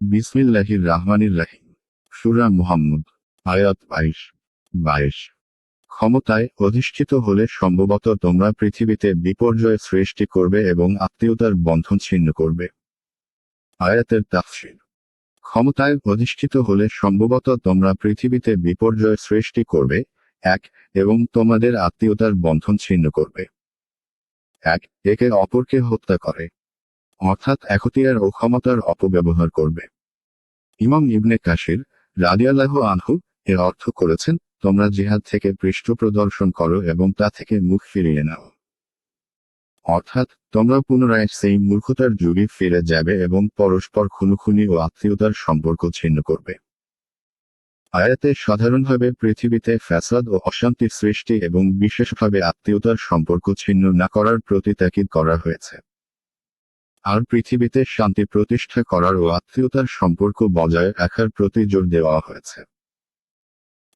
বিসমিল্লাহির রাহমানির রাহিম। সুরা মুহাম্মদ, আয়াত বাইশ বাইশ। ক্ষমতায় অধিষ্ঠিত হলে সম্ভবত তোমরা পৃথিবীতে বিপর্যয় সৃষ্টি করবে এবং আত্মীয়তার বন্ধন ছিন্ন করবে। আয়াতের তাফসির। ক্ষমতায় অধিষ্ঠিত হলে সম্ভবত তোমরা পৃথিবীতে বিপর্যয় সৃষ্টি করবে, এক, এবং তোমাদের আত্মীয়তার বন্ধন ছিন্ন করবে। এক, একে অপরকে হত্যা করে। অর্থাৎ একতিয়ার ও ক্ষমতার অপব্যবহার করবে। ইমাম ইবনে কাশির রাদিয়াল্লাহ আনহু এর অর্থ করেছেন, তোমরা জিহাদ থেকে পৃষ্ঠ প্রদর্শন করো এবং তা থেকে মুখ ফিরিয়ে নাও। অর্থাৎ, তোমরা পুনরায় সেই মূর্খতার যুগে ফিরে যাবে এবং পরস্পর খুনুখুনি ও আত্মীয়তার সম্পর্ক ছিন্ন করবে। আয়াতে সাধারণভাবে পৃথিবীতে ফ্যাসাদ ও অশান্তির সৃষ্টি এবং বিশেষভাবে আত্মীয়তার সম্পর্ক ছিন্ন না করার প্রতি তাকিদ করা হয়েছে। আর পৃথিবীতে শান্তি প্রতিষ্ঠা করার ও আত্মীয়তার সম্পর্ক বজায় রাখার প্রতি জোর দেওয়া হয়েছে।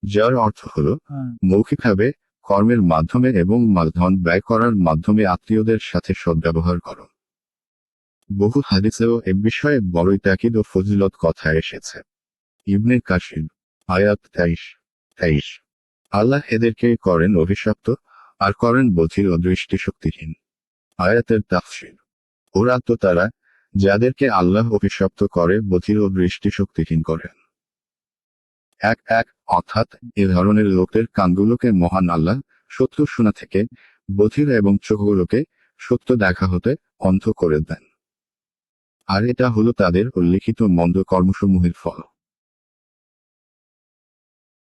যার অর্থ হল মৌখিকভাবে কর্মের মাধ্যমে এবং মালধন ব্যয় করার মাধ্যমে আত্মীয়দের সাথে সদ্ব্যবহার করো। বহু হাদিসেও এ বিষয়ে বড়ই তাকিদ ও ফজিলত কথা এসেছে। ইবনে কাশির আয়াত তেইশ তেইশ। আল্লাহ এদেরকে করেন অভিশপ্ত আর করেন বধির ও দৃষ্টিশক্তিহীন। আয়াতের তাফসির। ওরা তো তারা, যাদেরকে আল্লাহ অভিশপ্ত করে, বধির ও দৃষ্টিশক্তিহীন করেন। এক এক, অর্থাৎ এ ধরনের লোকের কানগুলোকে মহান আল্লাহ সত্য শোনা থেকে বধির এবং চোখগুলোকে সত্য দেখা হতে অন্ধ করে দেন। আর এটা হলো তাদের উল্লিখিত মন্দ কর্মসমূহের ফল।